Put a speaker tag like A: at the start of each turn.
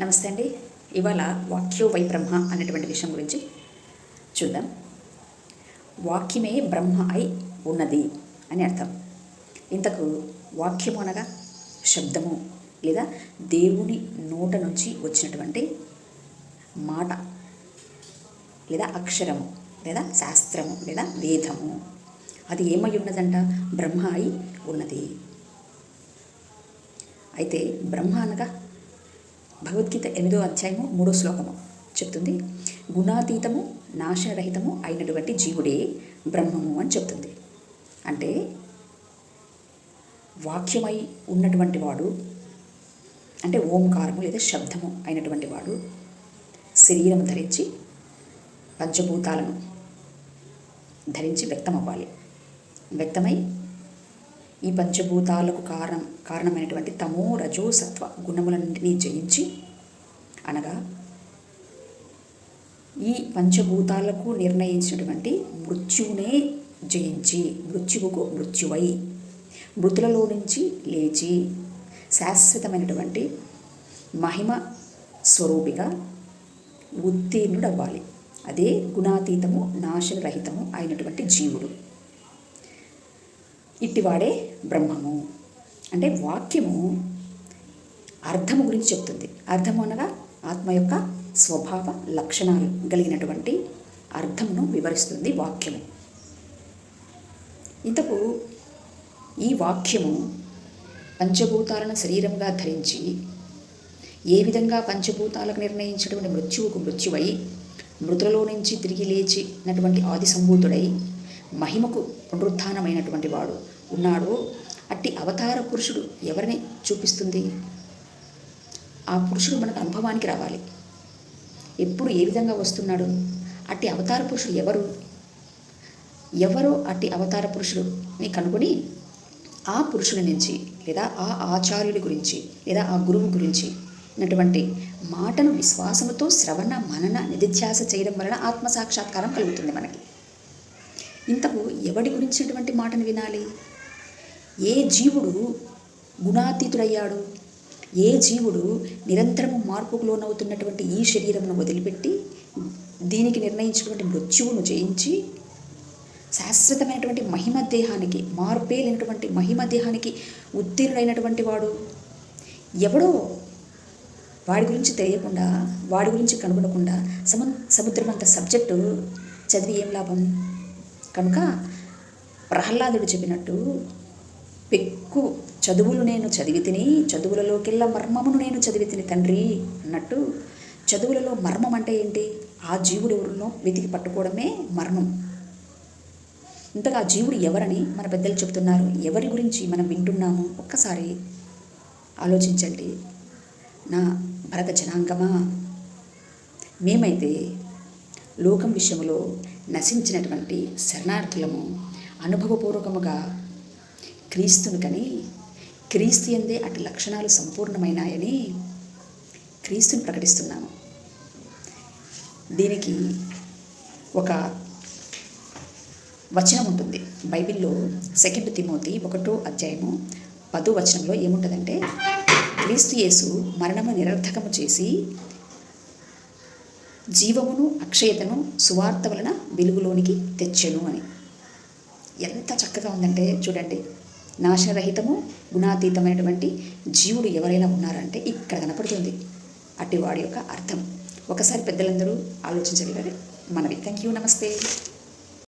A: నమస్తే అండి. ఇవాళ వాక్యో వై బ్రహ్మ అనేటువంటి విషయం గురించి చూద్దాం. వాక్యమే బ్రహ్మ అయి ఉన్నది అని అర్థం. ఇంతకు వాక్యము అనగా శబ్దము లేదా దేవుని నోట నుంచి వచ్చినటువంటి మాట లేదా అక్షరము లేదా శాస్త్రము లేదా వేదము. అది ఏమై ఉన్నదంట? బ్రహ్మ అయి ఉన్నది. అయితే బ్రహ్మ అనగా భగవద్గీత ఎనిమిదో అధ్యాయము మూడో శ్లోకము చెప్తుంది. గుణాతీతము నాశరహితము అయినటువంటి జీవుడే బ్రహ్మము అని చెప్తుంది. అంటే వాక్యమై ఉన్నటువంటి వాడు అంటే ఓంకారము లేదా శబ్దము అయినటువంటి వాడు శరీరం ధరించి పంచభూతాలను ధరించి వ్యక్తమవ్వాలి. వ్యక్తమై ఈ పంచభూతాలకు కారణం కారణమైనటువంటి తమో రజో సత్వ గుణములన్నింటినీ జయించి అనగా ఈ పంచభూతాలకు నిర్ణయించినటువంటి మృత్యువునే జయించి మృత్యువుకు మృత్యువై మృతులలో నుంచి లేచి శాశ్వతమైనటువంటి మహిమ స్వరూపిగా ఉత్తీర్ణుడవ్వాలి. అదే గుణాతీతము నాశనరహితము అయినటువంటి జీవుడు. ఇట్టివాడే బ్రహ్మము. అంటే వాక్యము అర్థము గురించి చెప్తుంది. అర్థము అనగా ఆత్మ యొక్క స్వభావ లక్షణాలు కలిగినటువంటి అర్థమును వివరిస్తుంది వాక్యము. ఇంతకు ఈ వాక్యము పంచభూతాలను శరీరంగా ధరించి ఏ విధంగా పంచభూతాలకు నిర్ణయించినటువంటి మృత్యువుకు మృత్యువై మృతులలో నుంచి తిరిగి లేచినటువంటి ఆది సంభూతుడై మహిమకు పునరుత్నమైనటువంటి వాడు. ఉన్నాడు. అట్టి అవతార పురుషుడు ఎవరిని చూపిస్తుంది? ఆ పురుషుడు మనకు అనుభవానికి రావాలి. ఎప్పుడు ఏ విధంగా వస్తున్నాడు? అట్టి అవతార పురుషుడు ఎవరు? ఎవరో అట్టి అవతార పురుషుడుని కనుగొని ఆ పురుషుని నుంచి లేదా ఆ ఆచార్యుడి గురించి లేదా ఆ గురువు గురించి ఉన్నటువంటి మాటను విశ్వాసముతో శ్రవణ మనన నిధిధ్యాస చేయడం వలన ఆత్మ సాక్షాత్కారం కలుగుతుంది మనకి. ఇంతకు ఎవడి గురించినటువంటి మాటను వినాలి? ఏ జీవుడు గుణాతీతుడయ్యాడు? ఏ జీవుడు నిరంతరము మార్పుకు లోనవుతున్నటువంటి ఈ శరీరమును వదిలిపెట్టి దీనికి నిర్ణయించినటువంటి మృత్యువును జయించి శాశ్వతమైనటువంటి మహిమ దేహానికి మార్పే లేనటువంటి మహిమ దేహానికి ఉత్తీర్ణుడైనటువంటి వాడు? ఎవడో వాడి గురించి తెలియకుండా వాడి గురించి కనుగొనకుండా సము సముద్రం అంత సబ్జెక్టు చదివి ఏం లాభం? కనుక ప్రహ్లాదుడు చెప్పినట్టు పెక్కు చదువులు నేను చదివి తిని చదువులలోకెల్లా మర్మమును నేను చదివి తిని తండ్రి అన్నట్టు చదువులలో మర్మం అంటే ఏంటి? ఆ జీవుడు ఎవరినో వెతికి పట్టుకోవడమే మర్మం. ఇంతగా ఆ జీవుడు ఎవరని మన పెద్దలు చెప్తున్నారు. ఎవరి గురించి మనం వింటున్నాము? ఒక్కసారి ఆలోచించండి. నా భరత జనాంగమా? మేమైతే లోకం విషయంలో నశించినటువంటి శరణార్థులము అనుభవపూర్వకముగా క్రీస్తును కని క్రీస్తు ఎందే అటు లక్షణాలు సంపూర్ణమైనాయని క్రీస్తుని ప్రకటిస్తున్నాము. దీనికి ఒక వచనం ఉంటుంది. బైబిల్లో సెకండ్ తిమోతి ఒకటో అధ్యాయము పదో వచనంలో ఏముంటుందంటే క్రీస్తు యేసు మరణము నిరర్థకము చేసి జీవమును అక్షయతను సువార్త వలన వెలుగులోనికి తెచ్చెను అని. ఎంత చక్కగా ఉందంటే చూడండి నాశనరహితము గుణాతీతమైనటువంటి జీవుడు ఎవరైనా ఉన్నారంటే ఇక్కడ కనపడుతుంది. అటు వాడి యొక్క అర్థం. ఒకసారి పెద్దలందరూ ఆలోచించగలరు. మనవి. థ్యాంక్ యూ నమస్తే